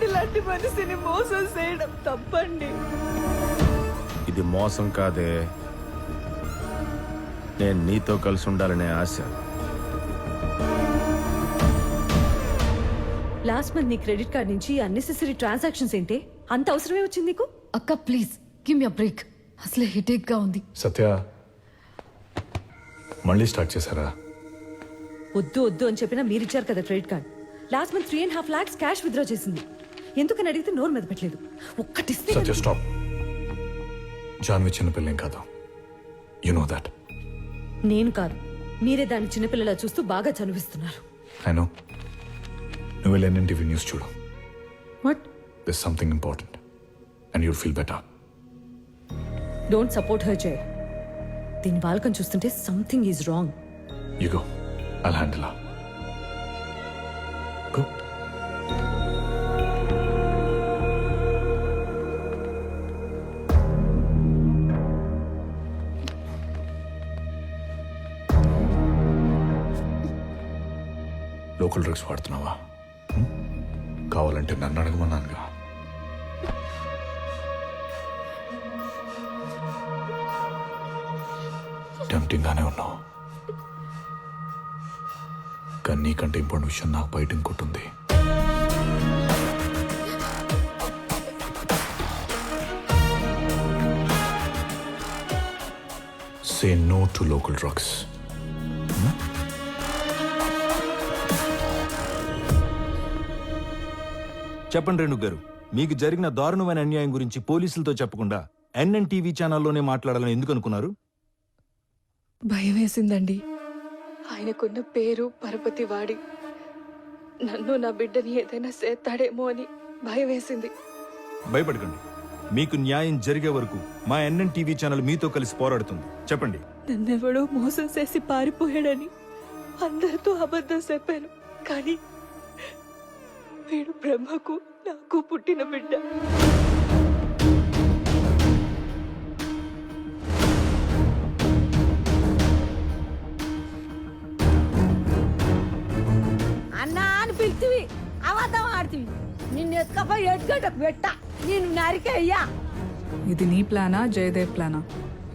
దేవుడి లాంటి మనిషిని మోసం చేయడం తప్పండి. ఇది మోసం కాదే. నేను నీతో కలిసి ఉండాలనే ఆశ. లాస్ట్ మంత్ నీ క్రెడిట్ కార్డ్ నుంచి అన్నెసెసరీ ట్రాన్సాక్షన్స్ ఏంటి? అంత అవసరమే వచ్చింది నీకు? అక్క ప్లీజ్ గివ్ మీ బ్రేక్. అసలే హెడేక్గా ఉంది. సత్య మళ్ళీ స్టార్ట్ చేశారా? వద్దు వద్దు అని చెప్పినా మీరు ఇచ్చారు కదా credit card. Last month three and half lakhs cash withdraw చేసింది. ఎందుకని అడిగితే నోరు మీద పెట్టలేదు. ఒక్కటిస్తే సత్య స్టాప్. జాన్వి చిన్నపిల్లేం కాదు. యు నో దాట్ నేను కాదు. మీరే దాన్ని చిన్నపిల్లలా చూస్తూ బాగా చనిపిస్తున్నారు ఐ నో నువ్వు వెళ్ళి ఎన్ఎన్టీవీ న్యూస్ చూడు. What? This something important and you'll feel better don't support her Jaya దీని బాలకం చూస్తుంటే something is wrong you go I'll handle drugs వాడుతున్నావా? కావాలంటే నన్ను అడగమన్నానుగా. టెంప్టింగ్ గానే ఉన్నావు. కానీ నీకంటే ఇంపార్టెంట్ విషయం నాకు బయట ఇంకోటి ఉంది. Say no to local drugs చెప్పండి రేణు గారు మీకు జరిగిన దారుణమైన అన్యాయం గురించి పోలీసులతో చెప్పకుండా ఎన్ఎన్ టీవీ ఛానల్లోనే మాట్లాడాలని ఎందుకు అనుకున్నారు? భయం వేసిందండి. ఆయనకున్న పేరు పరపతి వాడి. నన్ను నా బిడ్డని ఏదైనా చేస్తాడేమో అని భయం వేసింది. భయపడకండి. మీకు న్యాయం జరిగే వరకు మా ఎన్ఎన్ టీవీ ఛానల్ మీతో కలిసి పోరాడుతుంది. చెప్పండి. నన్నెవడో మోసం చేసి పారిపోయాడని అందరితో అబద్ధం చెప్పాను. కానీ వీడు బ్రహ్మకు నాకు పుట్టిన బిడ్డ. అన్నా అని పిలిచివి అబద్ధం ఆడుతుంది నిన్ను ఎత్తుకపోయి ఎట్టుగడ్డకు పెట్ట. నేను నరికయ్యా ఇది నీ ప్లానా జయదేవ్ ప్లానా?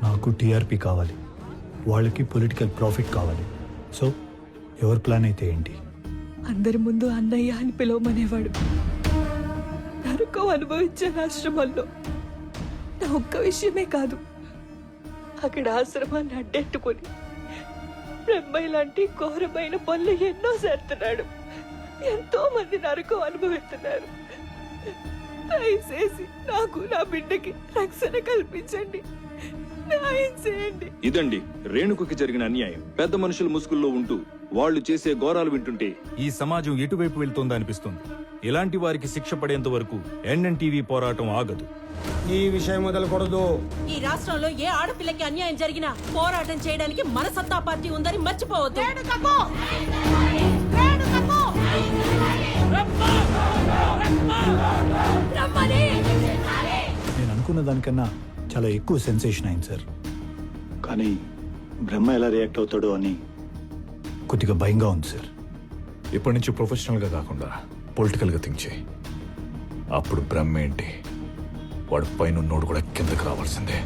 నాకు టీఆర్పీ కావాలి. వాళ్ళకి పొలిటికల్ ప్రాఫిట్ కావాలి. సో ఎవరి ప్లాన్ అయితే ఏంటి? అందరి ముందు అన్నయ్య అని పిలవమనేవాడు. నరకం అనుభవించే ఆశ్రమంలో. నా ఒక్క విషయమే కాదు అక్కడ ఆశ్రమాన్ని అడ్డెట్టుకొని బ్రహ్మయ్య లాంటి ఘోరమైన పనులు ఎన్నో చేస్తున్నాడు. ఎంతో మంది నరకం అనుభవిస్తున్నారు. దయచేసి నాకు నా బిడ్డకి రక్షణ కల్పించండి. న్యాయం చేయండి. ఇదండి రేణుకుకి జరిగిన అన్యాయం. పెద్ద మనుషుల ముసుగుల్లో ఉంటూ వాళ్ళు చేసే ఘోరాలు వింటుంటే ఈ సమాజం ఎటువైపు వెళ్తోందో అనిపిస్తుంది ఇలాంటి వారికి శిక్ష పడేంత వరకు ఎన్ఎన్ టీవీ పోరాటం ఆగదు. ఈ విషయం మొదలుకూడదు ఈ రాష్ట్రంలో ఏ ఆడపిల్లకి అన్యాయం జరిగినా పోరాటం చేయడానికి మన సత్తా పార్టీ ఉందని మర్చిపోవద్దు. నేను అనుకున్న దానికన్నా చాలా ఎక్కువ సెన్సేషన్ అయింది సార్ కానీ బ్రహ్మ ఎలా రియాక్ట్ అవుతాడో అని కొద్దిగా భయంగా ఉంది సార్. ఇప్పటి నుంచి ప్రొఫెషనల్గా కాకుండా పొలిటికల్గా థింక్ చేయి. అప్పుడు బ్రహ్మ ఏంటి? వాడు పైన ఉన్నోడు కూడా కిందకి రావాల్సిందే.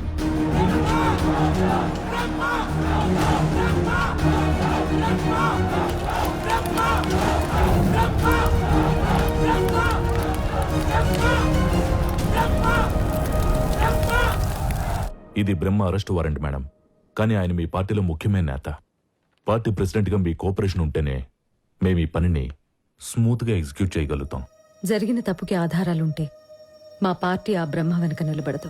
ఇది బ్రహ్మ అరెస్ట్ వారెంట్ మేడం. కానీ ఆయన మీ పార్టీలో ముఖ్యమైన నేత. పార్టీ ప్రెసిడెంట్గా మీ కోఆపరేషన్ ఉంటేనే మేము ఈ పనిని స్మూత్గా ఎగ్జిక్యూట్ చేయగలుగుతాం. జరిగిన తప్పుకి ఆధారాలుంటే మా పార్టీ ఆ బ్రహ్మ వెనక నిలబడదు.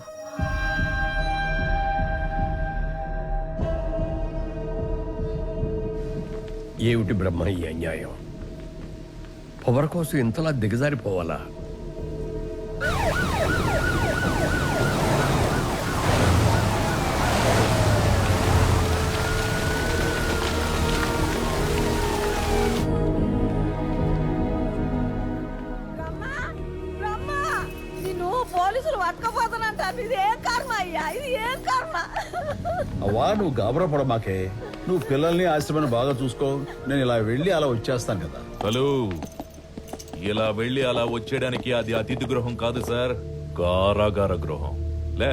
ఏమిటి బ్రహ్మ ఈ అన్యాయం? పవర్ కోసం ఇంతలా దిగజారిపోవాలా? అవ్వా నువ్వు గాబరా పడమాకే. నువ్వు పిల్లల్ని ఆశ్రమాన్ని బాగా చూసుకో. నేను ఇలా వెళ్ళి అలా వచ్చేస్తాను కదా. హలో. ఇలా వెళ్ళి అలా వచ్చేయడానికి అది అతిథి గృహం కాదు సార్. కారాగార గృహం. లే.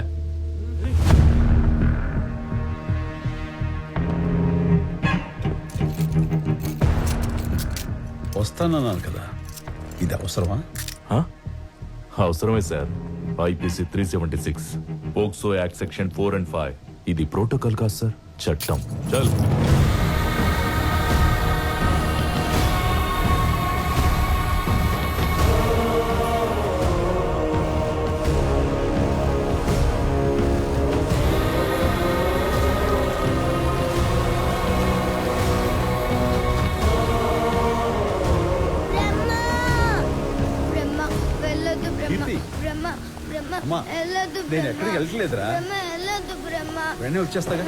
వస్తానన్నాను కదా. ఇది అవసరమా? హ? అవసరమే sir. IPC three seventy six POCSO act section four and five. ఇది ప్రోటోకాల్ కాదు సార్ చట్టం. చల్. బ్రహ్మ! నేను. ఎక్కడికి వెళ్ళట్లేదురా. బ్రహ్మ వెంటనే వచ్చేస్తాగా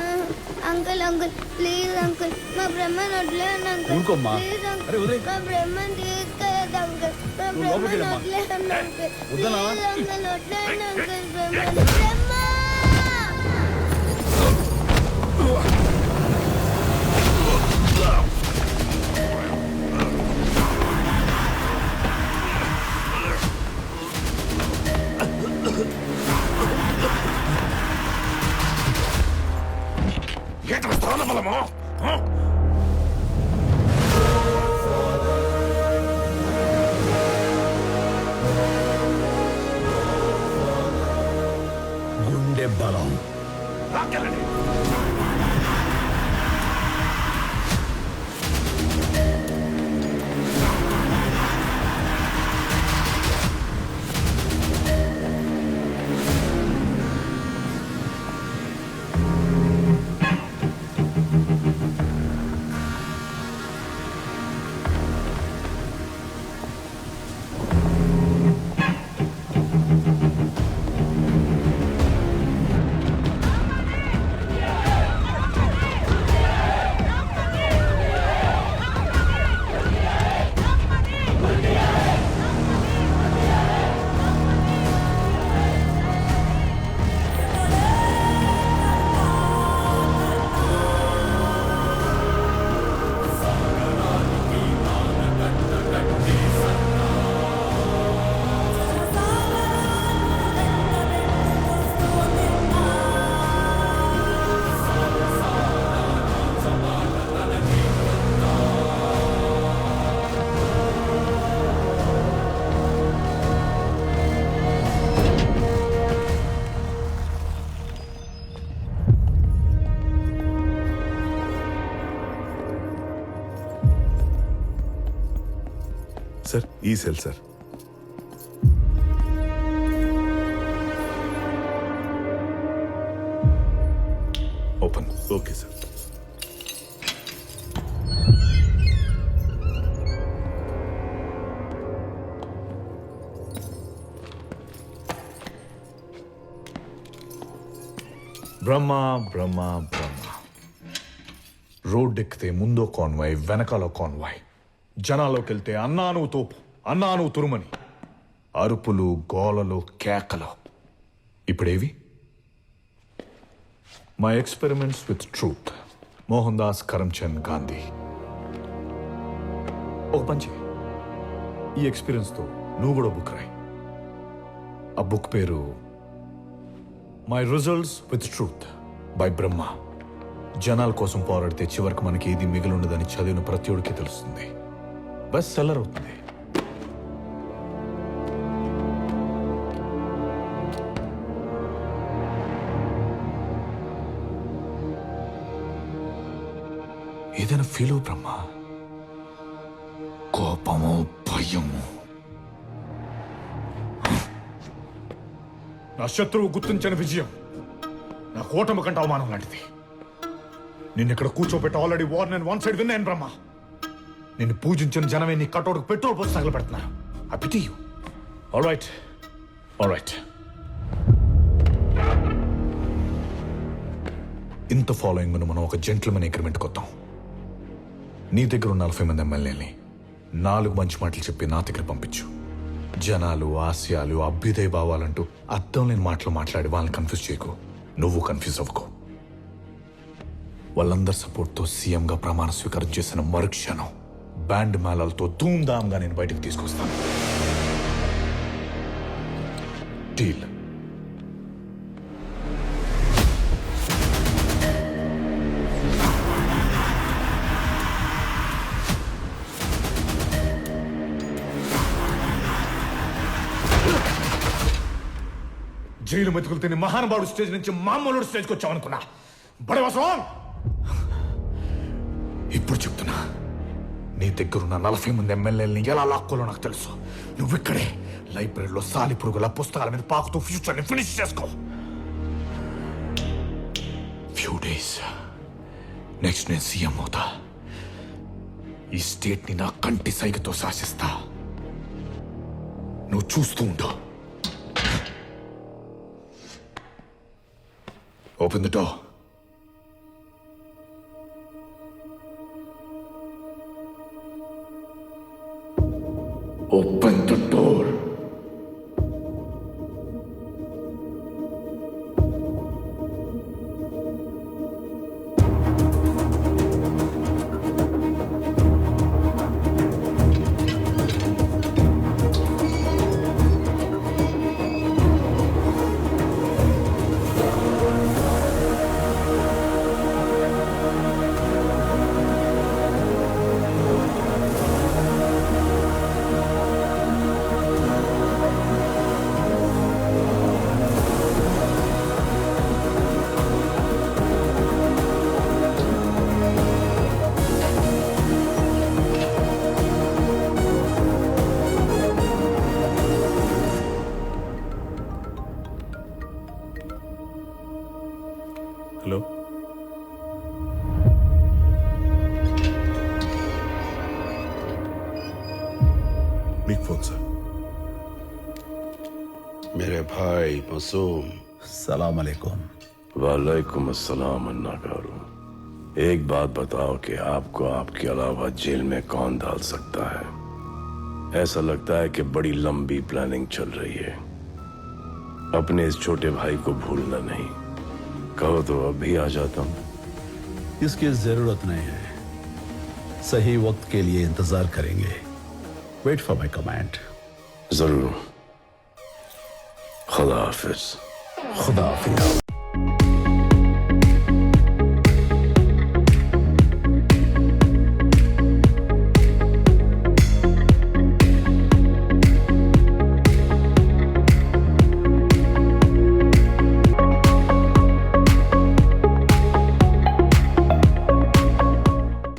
అంకుల్ అంకుల్ ప్లీజ్ అంకుల్ మా బ్రహ్మను వదిలేయండి అంకుల్ ఊరుకోమ్మా. ప్లీజ్ అరే, అంకుల్ వదిలేయ్. మా బ్రహ్మను తీసుకెళ్ళదు అంకుల్ మా నువ్వు లోపలికి బ్రహ్మను వెళ్ళమ్మా. వదిలేయండి అంకుల్ వద్దన్నావా? ప్లీజ్ అంకుల్ వదిలేయండి అంకుల్ బ్రహ్మను బ్రహ్మ 好 సార్ ఈ cell sir. Open. Okay sir. Brahma Brahma Brahma. Road ఎక్కితే ముందో కాన్వాయ్ వెనకాల కాన్వాయ్. జనాల్లోకి వెళ్తే అన్నాను తోపు అన్నాను తురుమని. అరుపులు గోలలు కేకలు. ఇప్పుడేవి? My experiments with truth Mohan Das Karamchand Gandhi. ఒక పంచి ఈ ఎక్స్పీరియన్స్తో నువ్వు కూడా బుక్ రాయి. ఆ బుక్ పేరు my results with truth by Brahma జనాల కోసం పోరాడితే చివరికి మనకి ఏది మిగిలి ఉండదని చదివిన ప్రతి ఒడికి తెలుస్తుంది. బెస్ట్ సెల్లర్ అవుతుంది. ఏదైనా ఫీల్ అవు బ్రహ్మ. కోపము భయము. నా శత్రువు గుర్తించని విజయం. నా కూటమి కంటే అవమానం లాంటిది. నిన్న ఇక్కడ కూర్చోబెట్టి ఆల్రెడీ వార్ నేను వన్ సైడ్ విన్నాను బ్రహ్మ. నిన్ను పూజించిన జనమే నీ కటౌట్కి పెట్రోల్ పోసి తగలబెడుతున్నారు you all right all right ఇంత ఫాలోయింగ్ మనం ఒక జెంట్లమెన్ అగ్రిమెంట్ కొద్దాం. నీ దగ్గర ఉన్న నలభై మంది ఎమ్మెల్యేని నాలుగు మంచి మాటలు చెప్పి నా దగ్గర పంపించు. జనాలు ఆశయాలు అభ్యుదయ భావాలంటూ అర్థం లేని మాటలు మాట్లాడి వాళ్ళని కన్ఫ్యూజ్ చేయకు. నువ్వు కన్ఫ్యూజ్ అవ్వకు. వాళ్ళందరి సపోర్ట్తో సీఎంగా ప్రమాణ స్వీకారం చేసిన మరుక్షణం బ్యాండ్ మేళాలతో ధూమ్ధామ్గా నేను బయటకు తీసుకొస్తాను. డీల్ జైలు మెతుకులు తిని మహానుభావుడు స్టేజ్ నుంచి మామూలు స్టేజ్కి వచ్చామనుకున్నా బడవసం ఇప్పుడు చెప్తున్నా. నీ దగ్గరున్న నలభై మంది ఎమ్మెల్యేలని ఎలా లాక్కోలో నాకు తెలుసు. నువ్వు ఇక్కడే లైబ్రరీలో సాలి పురుగుల పుస్తకాల మీద పాకుతూ ఫ్యూచర్ని ఫినిష్ చేసుకో. ఫ్యూ డేస్ నెక్స్ట్ నేను సీఎం అవుతా. ఈ స్టేట్ని నా కంటి సైగతో శాసిస్తా. నువ్వు చూస్తూ ఉండు. Open the door Open the door. Opa. मासूम। सलाम अलैकुम वालेकुम अस्सलाम अन्ना एक बात बताओ कि आपको आपके अलावा जेल में कौन डाल सकता है? ऐसा लगता है कि बड़ी लंबी प्लानिंग चल रही है। अपने इस छोटे भाई को भूलना नहीं। कहो तो अभी आ जाता हूँ। इसकी ज़रूरत नहीं है। सही वक्त के लिए इंतज़ार करेंगे। वेट फॉर माई कमांड ज़रूर। খোদা হাফেজ খোদা হাফিজ